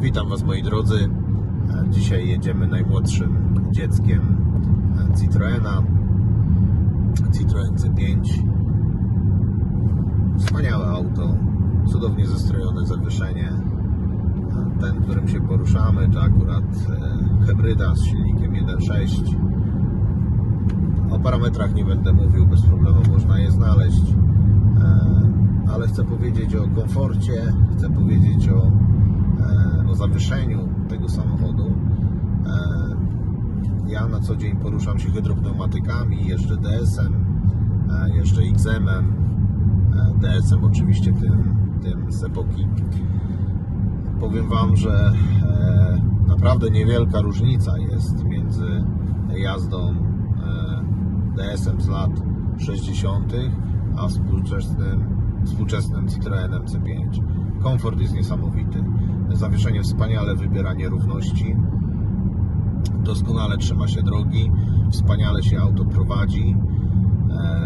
Witam Was moi drodzy. E, Dzisiaj jedziemy najmłodszym dzieckiem e, Citroena. Citroen C5. Wspaniałe auto, cudownie zestrojone zawieszenie. E, Ten, którym się poruszamy, to akurat hybryda z silnikiem 1.6. O parametrach nie będę mówił, bez problemu można je znaleźć. Ale chcę powiedzieć o komforcie, chcę powiedzieć o, o zawieszeniu tego samochodu. E, Ja na co dzień poruszam się hydropneumatykami, jeżdżę DS-em, e, jeżdżę XM-em, e, DS-em oczywiście tym, tym z epoki. Powiem Wam, że naprawdę niewielka różnica jest między jazdą DS-em z lat 60., a współczesnym, współczesnym Citroenem C5. Komfort jest niesamowity. Zawieszenie wspaniale wybiera nierówności. Doskonale trzyma się drogi, wspaniale się auto prowadzi.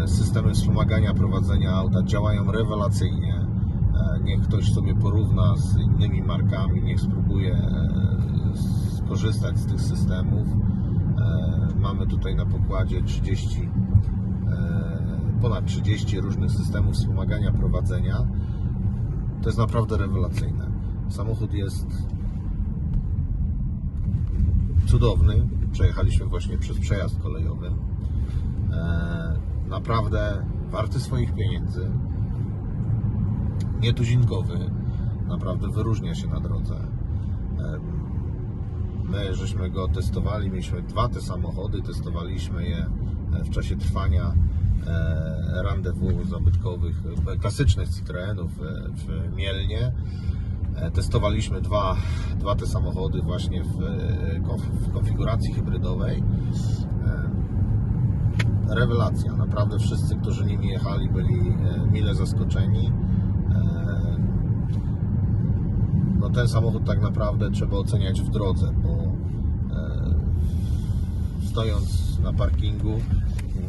E, Systemy wspomagania prowadzenia auta działają rewelacyjnie. E, Niech ktoś sobie porówna z innymi markami, niech spróbuje e, skorzystać z tych systemów. Mamy tutaj na pokładzie 30, e, ponad 30 różnych systemów wspomagania prowadzenia. To jest naprawdę rewelacyjne. Samochód jest cudowny. Przejechaliśmy właśnie przez przejazd kolejowy. E, Naprawdę warty swoich pieniędzy. Nietuzinkowy. Naprawdę wyróżnia się na drodze. E, My żeśmy go testowali, mieliśmy dwa te samochody, testowaliśmy je e, w czasie trwania e, rendezvous zabytkowych, e, klasycznych Citroenów e, w Mielnie. Testowaliśmy dwa, dwa te samochody właśnie w, w konfiguracji hybrydowej. Rewelacja, naprawdę wszyscy, którzy nimi jechali, byli mile zaskoczeni. No ten samochód tak naprawdę trzeba oceniać w drodze, bo e, na parkingu,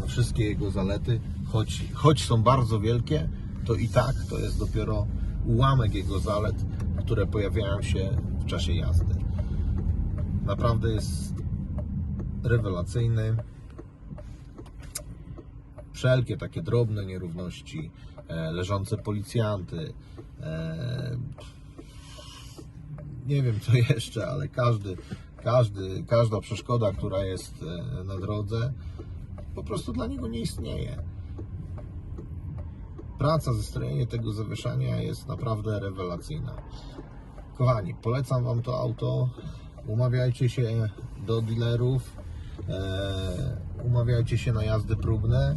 no, wszystkie jego zalety, choć, choć są bardzo wielkie, to i tak to jest dopiero ułamek jego zalet, które pojawiają się w czasie jazdy. Naprawdę jest rewelacyjny. Wszelkie takie drobne nierówności, e, leżące policjanty, e, nie wiem co jeszcze, ale każdy, każdy, każda przeszkoda, która jest e, na drodze, po prostu dla niego nie istnieje. Praca, zestrojenie tego zawieszania jest naprawdę rewelacyjna. Kochani, polecam Wam to auto. Umawiajcie się do dealerów, e, umawiajcie się na jazdy próbne,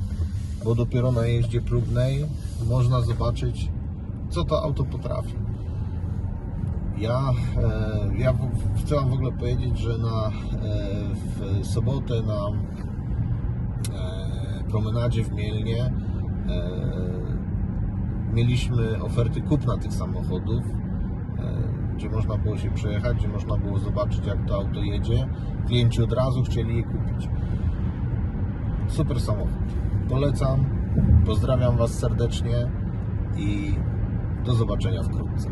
bo dopiero na jeździe próbnej można zobaczyć, co to auto potrafi. Ja, e, ja Wam w ogóle powiedzieć, że na, e, w sobotę na e, promenadzie w Mielnie mieliśmy oferty kupna tych samochodów, gdzie można było się przejechać, gdzie można było zobaczyć jak to auto jedzie. Klienci od razu chcieli je kupić. Super samochód. Polecam. Pozdrawiam Was serdecznie i do zobaczenia wkrótce.